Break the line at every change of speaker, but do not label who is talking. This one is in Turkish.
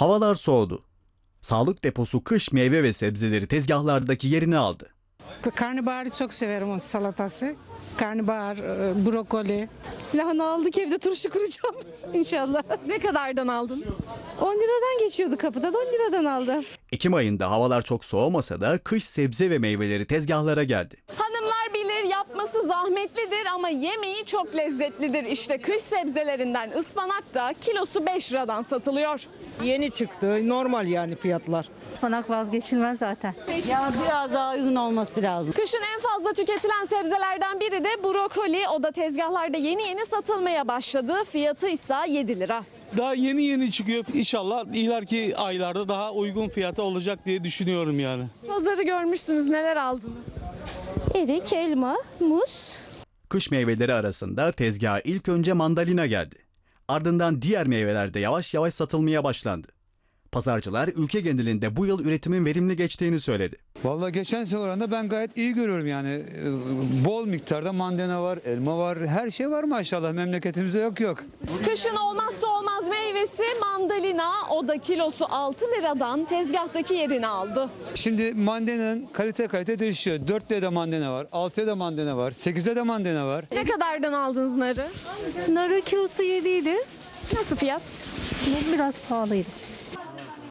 Havalar soğudu. Sağlık deposu kış meyve ve sebzeleri tezgahlardaki yerini aldı.
Karnabaharı çok severim o salatası. Karnabahar, e, brokoli.
Lahana aldık evde turşu kuracağım inşallah.
Ne kadardan aldın?
10 liradan geçiyordu kapıda da 10 liradan aldım.
Ekim ayında havalar çok soğumasa da kış sebze ve meyveleri tezgahlara geldi.
Hanımlar zahmetlidir ama yemeği çok lezzetlidir. İşte kış sebzelerinden ıspanak da kilosu 5 liradan satılıyor.
Yeni çıktı. Normal yani fiyatlar.
Ispanak vazgeçilmez zaten. Ya biraz daha uygun olması lazım.
Kışın en fazla tüketilen sebzelerden biri de brokoli. O da tezgahlarda yeni yeni satılmaya başladı. Fiyatı ise 7 lira.
Daha yeni yeni çıkıyor. İnşallah ileriki aylarda daha uygun fiyata olacak diye düşünüyorum yani.
Pazarı görmüşsünüz neler aldınız?
Erik, elma, muz.
Kış meyveleri arasında tezgaha ilk önce mandalina geldi. Ardından diğer meyveler de yavaş yavaş satılmaya başlandı. Pazarcılar ülke genelinde bu yıl üretimin verimli geçtiğini söyledi.
Vallahi geçen sene oranında ben gayet iyi görüyorum yani. Ee, Bol miktarda mandena var, elma var, her şey var maşallah. Memleketimizde yok yok.
Kışın olmazsa olmaz meyvesi mandalina. O da kilosu 6 liradan tezgahtaki yerini aldı.
Şimdi mandananın kalite kalite değişiyor. 4'te de mandena var, 6'ya da mandena var, 8'e de mandena var.
Ne kadardan aldınız narı?
Narı kilosu 7 idi.
Nasıl fiyat?
Bu biraz pahalıydı.